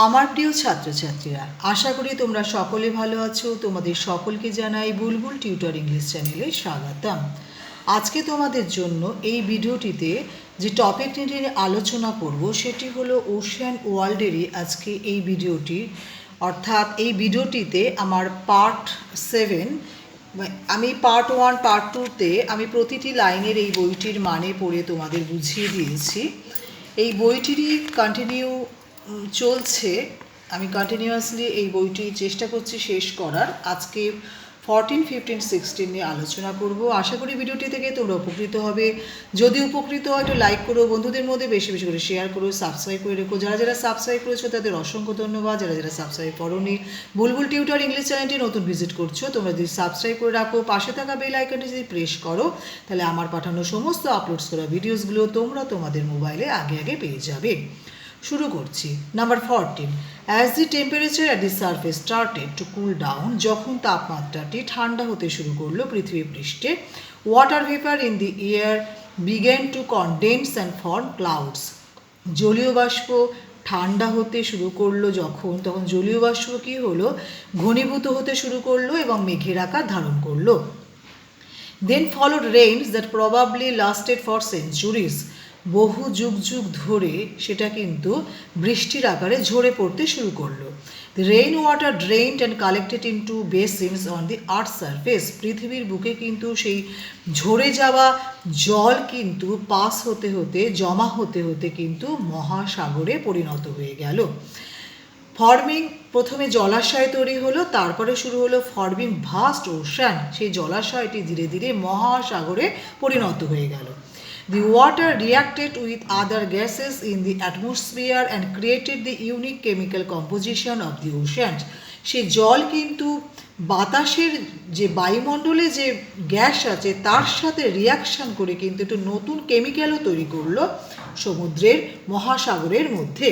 আমার প্রিয় ছাত্রছাত্রীরা, আশা করি তোমরা সকলে ভালো আছো। তোমাদের সকলকে জানাই বুলবুল টিউটর ইংলিশ চ্যানেলে স্বাগতম। আজকে তোমাদের জন্য এই ভিডিওটিতে যে টপিক নিয়ে আলোচনা করব, সেটি হলো ওশিয়ান ওয়ার্ল্ডেরই আজকে এই ভিডিওটি। অর্থাৎ এই ভিডিওটিতে আমার পার্ট সেভেন আমি পার্ট ওয়ান, পার্ট টুতে আমি প্রতিটি লাইনের এই বইটির মানে পড়ে তোমাদের বুঝিয়ে দিয়েছি। এই বইটিরই কন্টিনিউ চলছে। আমি কন্টিনিউয়াসলি এই বইটি চেষ্টা করছি শেষ করার। আজকে ফরটিন ফিফটিন সিক্সটিন নিয়ে আলোচনা করব। আশা করি ভিডিওটি থেকে তোমরা উপকৃত হবে। যদি উপকৃত হয়, একটু লাইক করো, বন্ধুদের মধ্যে বেশি বেশি করে শেয়ার করো সাবস্ক্রাইব করে রেখো। যারা যারা সাবস্ক্রাইব করেছ, তাদের অসংখ্য ধন্যবাদ। যারা যারা সাবস্ক্রাইব করোনি, বুলবুল টিউটার ইংলিশ চ্যানেলটি নতুন ভিজিট করছ, তোমরা যদি সাবস্ক্রাইব করে রাখো, পাশে থাকা বেল আইকনটি যদি প্রেস করো, তাহলে আমার পাঠানো সমস্ত আপলোডস করা ভিডিওসগুলো তোমরা তোমাদের মোবাইলে আগে আগে পেয়ে যাবে। শুরু করছি। Number fourteen as the temperature at the surface started to cool down যখন তাপমাত্রাটি ঠান্ডা হতে শুরু করল পৃথিবী পৃষ্ঠে water vapour in the air began to condense and form clouds জলীয় বাষ্প ঠান্ডা হতে শুরু করল যখন, তখন জলীয় বাষ্প কী হলো? ঘনীভূত হতে শুরু করল এবং মেঘের আকার ধারণ করল। Then followed rains that probably lasted for centuries বহু যুগ যুগ ধরে সেটা কিন্তু বৃষ্টির আকারে ঝরে পড়তে শুরু করল। Rain water drained and collected into basins on the earth surface পৃথিবীর বুকে কিন্তু সেই ঝরে যাওয়া জল কিন্তু পাস হতে হতে, জমা হতে হতে কিন্তু মহাসাগরে পরিণত হয়ে গেল। ফর্মিং প্রথমে জলাশয় তৈরি হলো, তারপরে শুরু হলো ফর্মিং ভাস্ট ওশান। সেই জলাশয়টি ধীরে ধীরে মহাসাগরে পরিণত হয়ে গেল। The water reacted with other gases in the atmosphere and created the unique chemical composition of the ocean সে জল কিন্তু বাতাসের যে বায়ুমণ্ডলে যে গ্যাস আছে, তার সাথে রিয়াকশান করে কিন্তু একটু নতুন কেমিক্যালও তৈরি করল সমুদ্রের মহাসাগরের মধ্যে।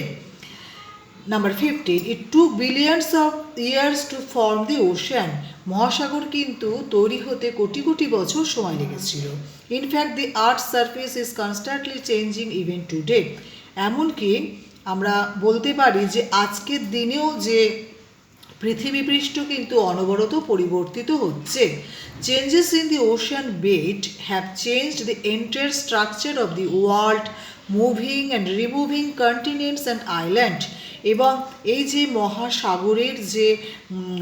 Number fifteen it took billions of years to form the ocean মহাসাগর কিন্তু তৈরি হতে কোটি কোটি বছর সময় লেগেছিল। In fact the earth surface is constantly changing even today এমনকি আমরা বলতে পারি যে আজকের দিনেও যে পৃথিবী পৃষ্ঠ কিন্তু অনবরত পরিবর্তিত হচ্ছে। Changes in the ocean bed have changed the entire structure of the world moving and removing continents and island এবং এই যে মহাসাগরের যে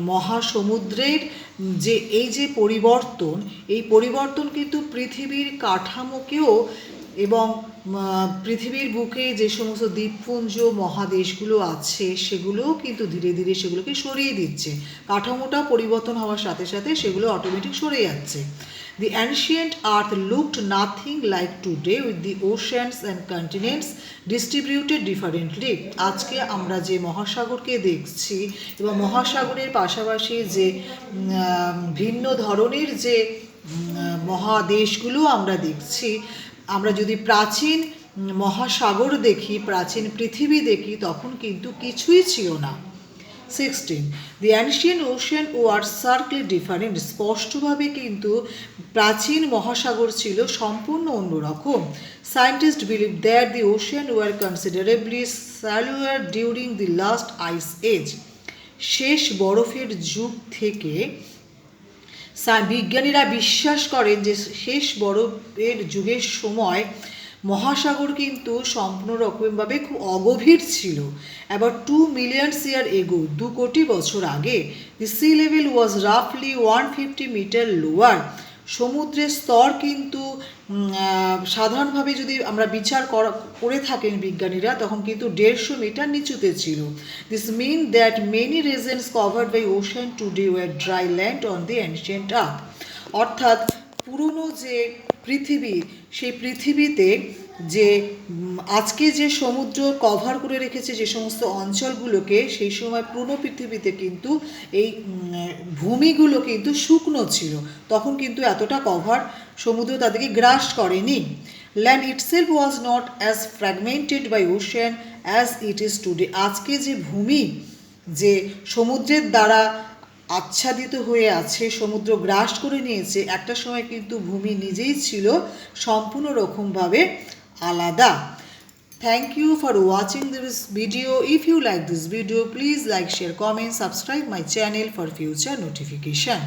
মহাসমুদ্রের যে, এই যে পরিবর্তন, এই পরিবর্তন কিন্তু পৃথিবীর কাঠামোকেও এবং পৃথিবীর বুকে যে সমস্ত দ্বীপপুঞ্জ, মহাদেশগুলো আছে, সেগুলোও কিন্তু ধীরে ধীরে সেগুলোকে সরিয়ে দিচ্ছে। কাঠামোটা পরিবর্তন হওয়ার সাথে সাথে সেগুলো অটোমেটিক সরে যাচ্ছে। The ancient earth looked nothing like today with the oceans and continents distributed differently আজকে আমরা যে মহাসাগরকে দেখছি এবং মহাসাগরের পাশাপাশি যে ভিন্ন ধরনের যে মহাদেশগুলো আমরা দেখছি, আমরা যদি প্রাচীন মহাসাগর দেখি, প্রাচীন পৃথিবী দেখি, তখন কিন্তু কিছুই ছিল না। Sixteen the ancient ocean were starkly different স্পষ্টভাবে কিন্তু প্রাচীন মহাসাগর ছিল সম্পূর্ণ অন্যরকম। Scientist believe that the ocean were considerably saltier during the last ice age শেষ বরফের যুগ থেকে বিজ্ঞানীরা বিশ্বাস করেন যে শেষ বরফের যুগের সময় মহাসাগর কিন্তু সম্পূর্ণ রকমভাবে খুব অগভীর ছিল। অ্যাবাউট টু মিলিয়নস ইয়ার এগো দু কোটি বছর আগে দি সি লেভেল ওয়াজ রাফলি ওয়ান ফিফটি মিটার লোয়ার সমুদ্রের স্তর কিন্তু সাধারণভাবে যদি আমরা বিচার করা থাকেন বিজ্ঞানীরা, তখন কিন্তু দেড়শো মিটার নিচুতে ছিল। This mean that many regions covered by ocean today were dry land on the ancient earth অর্থাৎ পুরনো যে পৃথিবী, সেই পৃথিবীতে যে, আজকে যে সমুদ্র কভার করে রেখেছে যে সমস্ত অঞ্চলগুলোকে, সেই সময় পুরনো পৃথিবীতে কিন্তু এই ভূমিগুলো কিন্তু শুকনো ছিল। তখন কিন্তু এতটা কভার সমুদ্র তাদেরকে গ্রাস করেনি। Land itself was not as fragmented by ocean as it is today আজকে যে ভূমি, যে সমুদ্রের দ্বারা আচ্ছাদিত হয়ে আছে, সমুদ্র গ্রাস করে নিয়েছে, একটা সময় কিন্তু ভূমি নিজেই ছিল সম্পূর্ণ রকমভাবে আলাদা। Thank you for watching this video if you like this video please like share comment subscribe my channel for future notification